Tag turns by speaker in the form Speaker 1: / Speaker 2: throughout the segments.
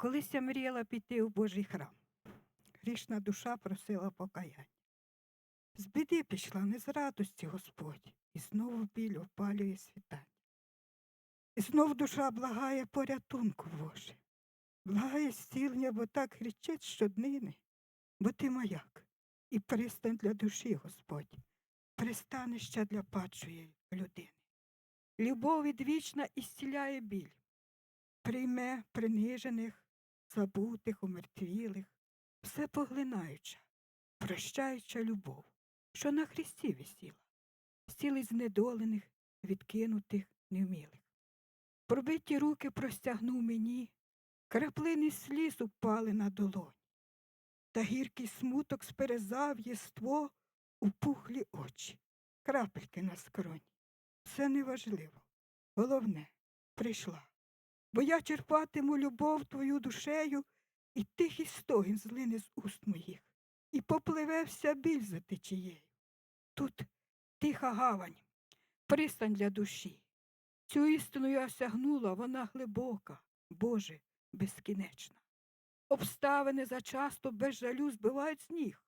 Speaker 1: Колись я мріяла піти у Божий храм. Грішна душа просила покаяння. З біди пішла не з радості Господь, і знову біль опалює світання. І знов душа благає порятунку Боже. Благає зцілення, бо так кричить щоднини, бо ти маяк і пристань для душі, Господь, пристанища для падшої людини. Любов відвічна зціляє біль, прийме принижених, забутих, умертвілих, все поглинаюча, прощаюча любов, що на Христі висіла, зцілить знедолених, відкинутих, невмілих. Пробиті руки простягнув мені, краплини сліз упали на долонь, та гіркий смуток сперезав єство у пухлі очі, крапельки на скроні. Все неважливо. Головне, прийшла. Бо я черпатиму любов твою душею, і тихий стогін злине з уст моїх, і попливе вся біль за течією. Тут тиха гавань, пристань для душі. Цю істину я осягнула, вона глибока, Боже, безкінечна. Обставини зачасто без жалю збивають сніг,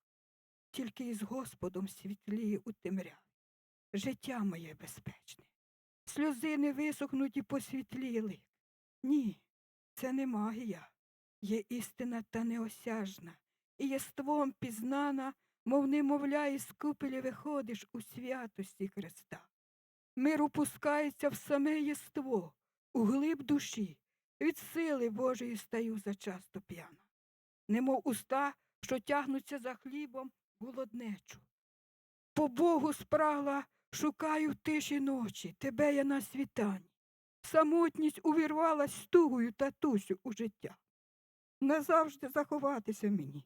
Speaker 1: тільки із Господом світліє у темряві. Життя моє безпечне. Сльози не висохнуть і посвітліли. Ні, це не магія. Є істина та неосяжна, і єством пізнана, мов немовля, із купелі виходиш у святості Христа. Мир опускається в саме єство, у глиб душі, від сили Божої стаю зачасто п'яна. Немов уста, що тягнуться за хлібом голоднечу. По Богу спрагла, шукаю тиші ночі, тебе я на світанні. Самотність увірвалась стугою татусю у життя. Назавжди заховатися мені.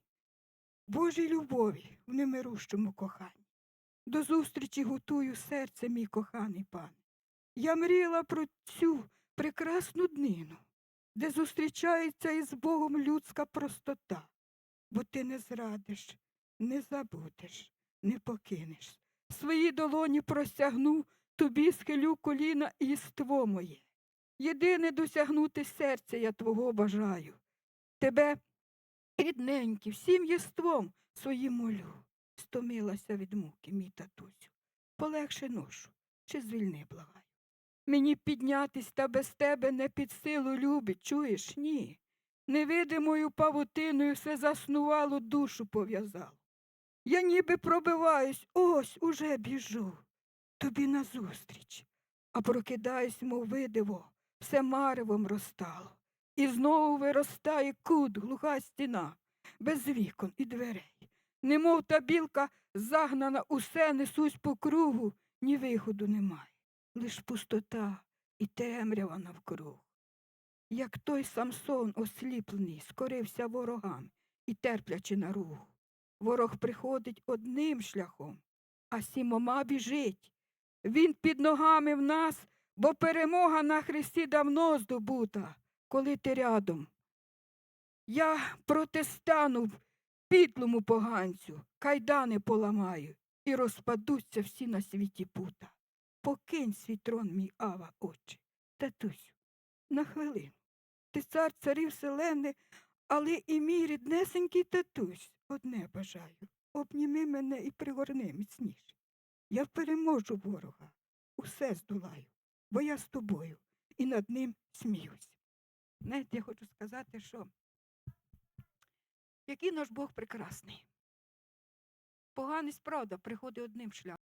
Speaker 1: Божій любові в немирущому коханні. До зустрічі готую серце, мій коханий пане. Я мріяла про цю прекрасну днину, де зустрічається із Богом людська простота, бо ти не зрадиш, не забудеш, не покинеш. Свої долоні простягну, тобі схилю коліна і єство моє. Єдине досягнути серця я твого бажаю. Тебе, рідненький, всім єством своїм молю. Стомилася від муки, мій татусю. Полегше ношу, чи звільни, благаю. Мені піднятись та без тебе не під силу любить, чуєш? Ні. Невидимою павутиною все заснувало, душу пов'язало. Я ніби пробиваюсь, ось уже біжу. Тобі назустріч, а прокидаюсь, мов видиво, все маревом розтало. І знову виростає кут, глуха стіна, без вікон і дверей. Немов та білка загнана, усе несусь по кругу, ні виходу немає, лиш пустота і темрява навкруг. Як той Самсон осліплений, скорився ворогам і терплячи на наругу. Ворог приходить одним шляхом, а сімома біжить. Він під ногами в нас, бо перемога на Христі давно здобута, коли ти рядом. Я протистану підлому поганцю, кайдани поламаю, і розпадуться всі на світі пута. Покинь свій трон, мій ава, отче, татусю, на хвилину. Ти цар царів селени, але і мій ріднесенький татусь, одне бажаю. Обніми мене і пригорни міцніше. Я переможу ворога, усе здолаю, бо я з тобою і над ним сміюсь. Знаєте, я хочу сказати, що який наш Бог прекрасний. Поганий, правда, приходить одним шляхом.